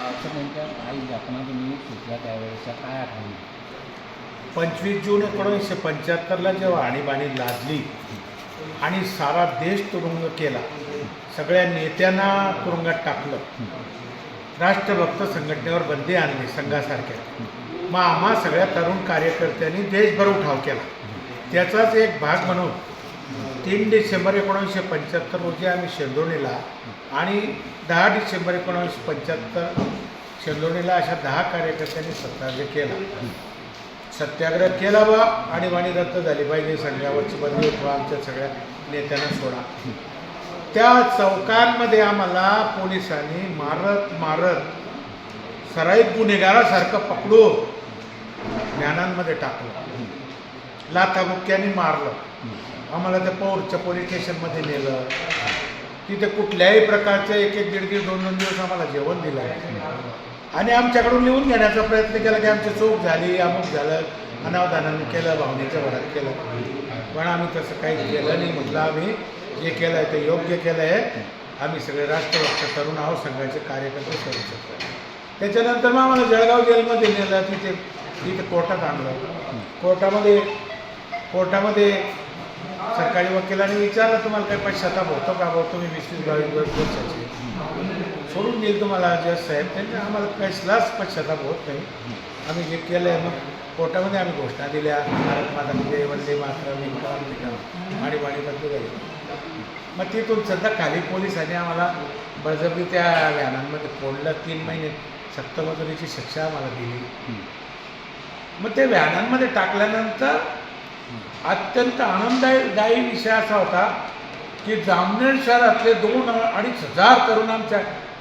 असं नेमक्या काही घटना तुम्ही सुचल्या त्यावेळेसच्या काय आठवणी? पंचवीस जून एकोणीसशे पंच्याहत्तरला जेव्हा आणीबाणी लादली आणि सारा देश तुरुंग केला सगळ्या नेत्यांना तुरुंगात टाकलं. राष्ट्रभक्त संघटनेवर बंदी आणली संघासारख्या. मग आम्हा सगळ्या तरुण कार्यकर्त्यांनी देशभर उठाव केला. त्याचाच एक भाग म्हणून तीन डिसेंबर एकोणीसशे पंच्याहत्तर रोजी आम्ही शेंदोणीला आणि दहा डिसेंबर एकोणीसशे पंच्याहत्तर शेंदोणीला अशा दहा कार्यकर्त्यांनी सत्याग्रह केला. सत्याग्रह केला बा आणि वाणी रद्द झाली. पाहिजे संघावरची बंदी उठवा आमच्या सगळ्या नेत्यांना सोडा. त्या चौकांमध्ये आम्हाला पोलिसांनी मारत मारत सराईत गुन्हेगारासारखं पकडून ज्ञानांमध्ये टाकलं. लाथाबुक्क्यांनी मारलं. आम्हाला त्या पौरच्या पोलीस स्टेशनमध्ये नेलं. तिथे कुठल्याही प्रकारचं एक एक दीड दीड दोन दोन दिवस आम्हाला जेवण दिलं. आणि आमच्याकडून लिहून घेण्याचा प्रयत्न केला की आमची चूक झाली अमुक झालं. अनावधानाने केलं भावनेच्या भरात केलं. पण आम्ही तसं काही केलं नाही. म्हटलं आम्ही जे केलं आहे ते योग्य केलं आहे. आम्ही सगळे राष्ट्रभक्त तरुण आहोत. संघाचे कार्यकर्ते करू शकतो त्याच्यानंतर मग आम्हाला जळगाव जेलमध्ये नेलं. तिथे तिथे कोर्टात आणलं. कोर्टामध्ये कोर्टामध्ये सरकारी वकिलांनी विचारलं तुम्हाला काही पश्चाताप होतो का? भाऊ तुम्ही वीस वीस बावीस बावीस वर्षाचे. सोडून देईल तुम्हाला जज साहेब त्यांनी आम्हाला कसलाच पश्चाताप होत नाही. आम्ही जे केलं आहे मग कोर्टामध्ये आम्ही घोषणा दिल्या. भारत माता म्हणजे वंदे मात्र इंकाम विक्रम. आणि वाणी बंद मग तिथून सध्या खाली पोलिसांनी आम्हाला बळजबरी त्या व्हॅनांमध्ये फोडलं. तीन महिने सक्तमजुरीची शिक्षा आम्हाला दिली. मग ते व्हॅनांमध्ये टाकल्यानंतर अत्यंत आनंददायी विषय असा होता की जामनेर शहरातले दोन अडीच हजार तरुण आमच्या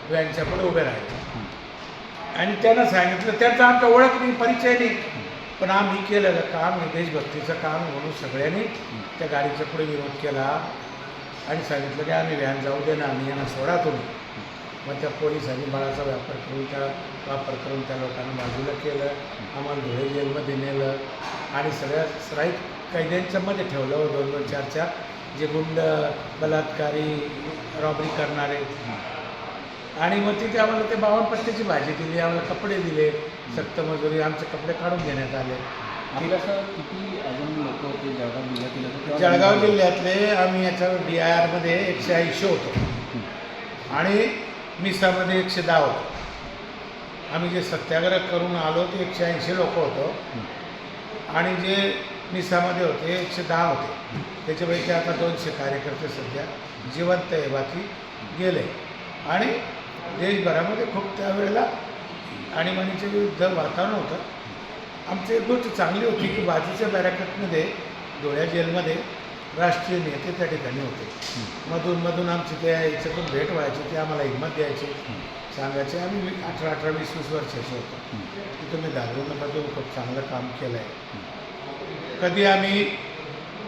व्हॅनच्या पुढे उभे राहिले. आणि त्यांना सांगितलं त्यांचा आमचा ओळख नाही परिचय नाही. पण आम्ही केलेलं काम हे देशभक्तीचं काम म्हणून सगळ्यांनी त्या गाडीच्या पुढे विरोध केला. आणि सांगितलं की आम्ही व्हॅन जाऊ दे ना आम्ही यांना सोडा तुम्ही. मग त्या पोलिसांनी बळाचा व्यापार करून त्या वापर करून त्या लोकांना बाजूला केलं. आम्हाला धुळे जेलमध्ये नेलं. आणि सगळ्या सराईत कैद्यांच्या मध्ये ठेवलं दोन दोन चार चार जे गुंड बलात्कारी रॉबरी करणारे. आणि मग तिथे आम्हाला ते बावन्न पत्त्याची भाजी दिली आम्हाला कपडे दिले सक्त मजुरी आमचे कपडे काढून घेण्यात आले. किती अजून लोक होते जळगाव जिल्ह्यातील? जळगाव जिल्ह्यातले आम्ही याच्यावर डी आय आरमध्ये एकशे ऐंशी होतो. आणि मिसामध्ये एकशे दहा होतो. आम्ही जे सत्याग्रह करून आलो ते एकशे ऐंशी लोक होतो. आणि जे निसामध्ये होते एकशे दहा होते. त्याच्यापैकी आता दोनशे कार्यकर्ते सध्या जिवंत आहे बाकी गेले. आणि देशभरामध्ये खूप त्यावेळेला आणीबाणीच्या विरुद्ध वातावरण होतं. आमची एक गोष्ट चांगली होती की बाजूच्या बॅरॅकेटमध्ये डोळ्या जेलमध्ये राष्ट्रीय नेते त्या ठिकाणी होते. मधून मधून आमची त्या याच्यातून भेट व्हायची ते आम्हाला हिंमत द्यायची. सांगायचे आम्ही अठरा अठरा वीस वीस वर्षाचे होतो. तिथं मी घाबरू नका तुम्ही खूप चांगलं काम केलं आहे कधी आम्ही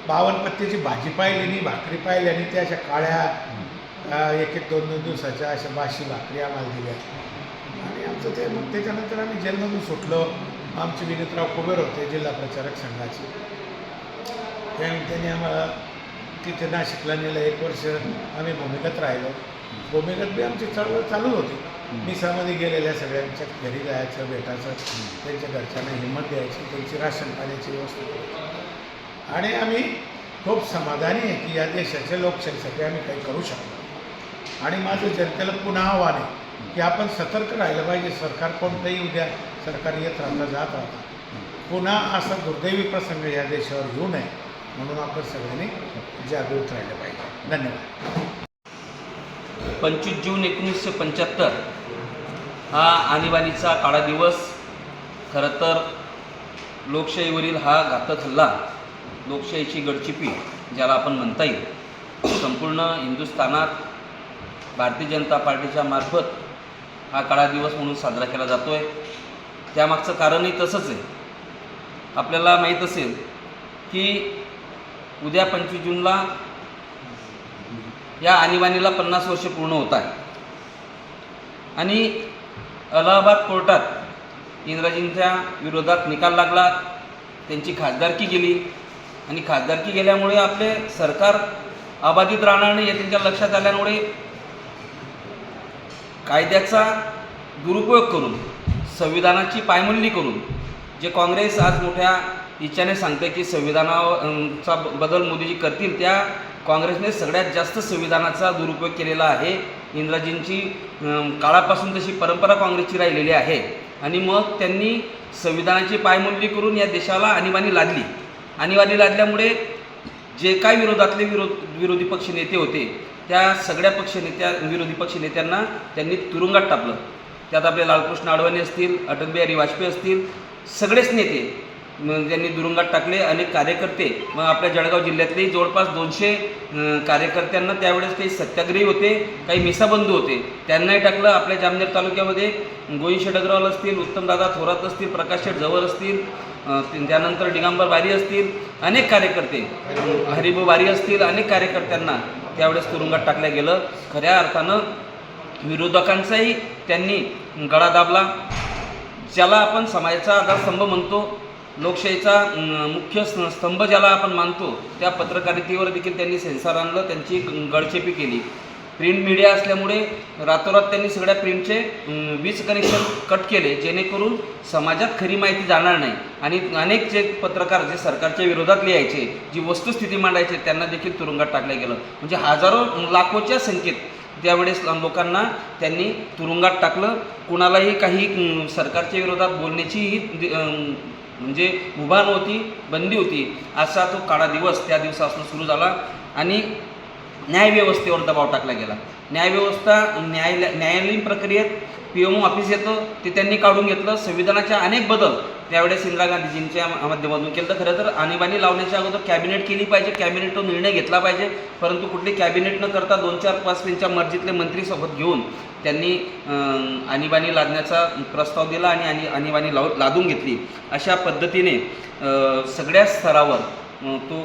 बावन्न भाजी पाहिली नाही भाकरी पाहिली आणि त्या अशा काळ्या एक एक दोन दोन दिवसाच्या अशा बाशी भाकरी आम्हाला दिल्या. आणि आमचं ते मग त्याच्यानंतर आम्ही जेलमधून सुटलो. आमचे विनीतराव कुबेर होते जिल्हा प्रचारक संघाचे. त्यां- त्यांनी आम्हाला तिथे नाशिकला नेलं. एक वर्ष आम्ही भूमिगत राहिलो. भूमिगत बी आमची चळवळ चालू होती. मिसामध्ये गेलेल्या सगळ्यांच्या घरी जायचं भेटायचं त्यांच्या घरच्यांना हिंमत द्यायची त्यांची राशन पाण्याची व्यवस्था. आणि आम्ही खूप समाधानी आहे की या देशाच्या लोकशाहीसाठी आम्ही काही करू शकतो आणि माझं जनतेला पुन्हा आव्हान आहे की आपण सतर्क राहिलं पाहिजे. सरकार कोणतंही उद्या सरकार येत राहता जात राहता. पुन्हा असा दुर्दैवी प्रसंग या देशावर येऊ नये म्हणून आपण सगळ्यांनी जागृत राहिलं पाहिजे. धन्यवाद. पंचवीस जून एकोणीसशे पंच्याहत्तर हा आणीबाणीचा काळा दिवस. खरं तर लोकशाहीवरील हा घातक हल्ला लोकशाहीची गडचिपी ज्याला आपण म्हणता येईल संपूर्ण हिंदुस्थानात भारतीय जनता पार्टीच्या मार्फत हा काळा दिवस म्हणून साजरा केला जातो आहे त्यामागचं कारणही तसंच आहे. आपल्याला माहीत असेल की उद्या पंचवीस जूनला या आणीबाणीला पन्नास वर्ष पूर्ण होत आहे. आणि अलाहाबाद कोर्टात इंग्रजींच्या विरोधात निकाल लागला त्यांची खासदारकी गेली. आणि खासदारकी गेल्यामुळे आपले सरकार अबाधित राहणार नाही हे त्यांच्या लक्षात आल्यामुळे कायद्याचा दुरुपयोग करून संविधानाची पायमल्ली करून जे काँग्रेस आज मोठ्या इच्छाने सांगते की संविधानाचा बदल मोदीजी करतील त्या काँग्रेसने सगळ्यात जास्त संविधानाचा दुरुपयोग केलेला आहे. इंग्रजींची काळापासून तशी परंपरा काँग्रेसची राहिलेली आहे. आणि मग त्यांनी संविधानाची पायमल्ली करून या देशाला आणीबाणी लादली. आणीबाणी लादल्यामुळे जे काही विरोधातले विरोध विरोधी पक्ष नेते होते त्या सगळ्या पक्ष नेत्या विरोधी पक्ष नेत्यांना त्यांनी तुरुंगात टाकलं त्यात आपले लालकृष्ण अडवाणी असतील अटल बिहारी वाजपेयी असतील सगळेच नेते मग त्यांनी दुरुंगात टाकले अनेक कार्यकर्ते मग आपल्या जळगाव जिल्ह्यातले जवळपास दोनशे कार्यकर्त्यांना त्यावेळेस काही सत्याग्रही होते काही मिसाबंधू होते. त्यांनाही टाकलं आपल्या जामनेर तालुक्यामध्ये गोविंद शेठ अग्रवाल असतील उत्तमदादा थोरात असतील प्रकाश शेठ जवळ असतील त्यानंतर डिगांबर बारी असतील अनेक कार्यकर्ते हरिभाऊ बारी असतील अनेक कार्यकर्त्यांना त्यावेळेस तुरुंगात टाकलं गेलं. खऱ्या अर्थानं विरोधकांचाही त्यांनी गळा दाबला. ज्याला आपण समाजाचा आधारस्तंभ म्हणतो लोकशाहीचा मुख्य स्तंभ ज्याला आपण मानतो त्या पत्रकारितेवर देखील त्यांनी सेन्सर आणलं त्यांची ग- गळचेपी केली. प्रिंट मीडिया असल्यामुळे रातोरात त्यांनी सगळ्या प्रिंटचे वीज कनेक्शन कट केले जेणेकरून समाजात खरी माहिती जाणार नाही. आणि अनेक जे पत्रकार जे सरकारच्या विरोधात लिहायचे जी वस्तुस्थिती मांडायचे त्यांना देखील तुरुंगात टाकलं गेलं. म्हणजे हजारो लाखोच्या संख्येत त्यावेळेस लोकांना त्यांनी तुरुंगात टाकलं. कुणालाही काही सरकारच्या विरोधात बोलण्याचीही म्हणजे मुभा नव्हती बंदी होती. असा तो काळा दिवस त्या दिवसापासून सुरू झाला आणि न्यायव्यवस्थेवर दबाव टाकला गेला. न्यायव्यवस्था न्यायालय न्यायालयीन प्रक्रियेत पी एम ओ ऑफिस येतं ते त्यांनी काढून घेतलं. संविधानाच्या अनेक बदल त्यावेळेस इंदिरा गांधीजींच्या माध्यमातून केलं तर खरं तर. आणीबाणी लावण्याच्या अगोदर कॅबिनेट केली पाहिजे कॅबिनेट तो निर्णय घेतला पाहिजे. परंतु कुठली कॅबिनेट न करता दोन चार पाच त्यांच्या मर्जीतले मंत्री सोबत घेऊन त्यांनी आणीबाणी लादण्याचा प्रस्ताव दिला आणि आणि आणीबाणी लाव लादून घेतली. अशा पद्धतीने सगळ्या स्तरावर तो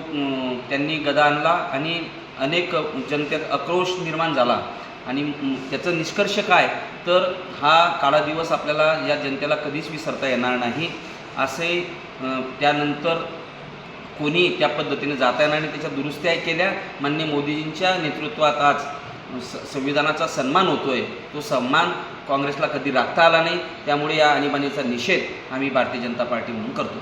त्यांनी गदा आणला आणि अनेक जनतेत आक्रोश निर्माण झाला. आणि त्याचं निष्कर्ष काय? तर हा काळा दिवस आपल्याला या जनतेला कधीच विसरता येणार नाही. असे त्यानंतर कोणी त्या पद्धतीने जाता येणार आणि त्याच्या दुरुस्त्याही केल्या मान्य मोदीजींच्या नेतृत्वात आज स संविधानाचा सन्मान होतोय. तो सन्मान काँग्रेसला कधी राखता आला नाही त्यामुळे या आणीबाणीचा निषेध आम्ही भारतीय जनता पार्टी म्हणून करतो.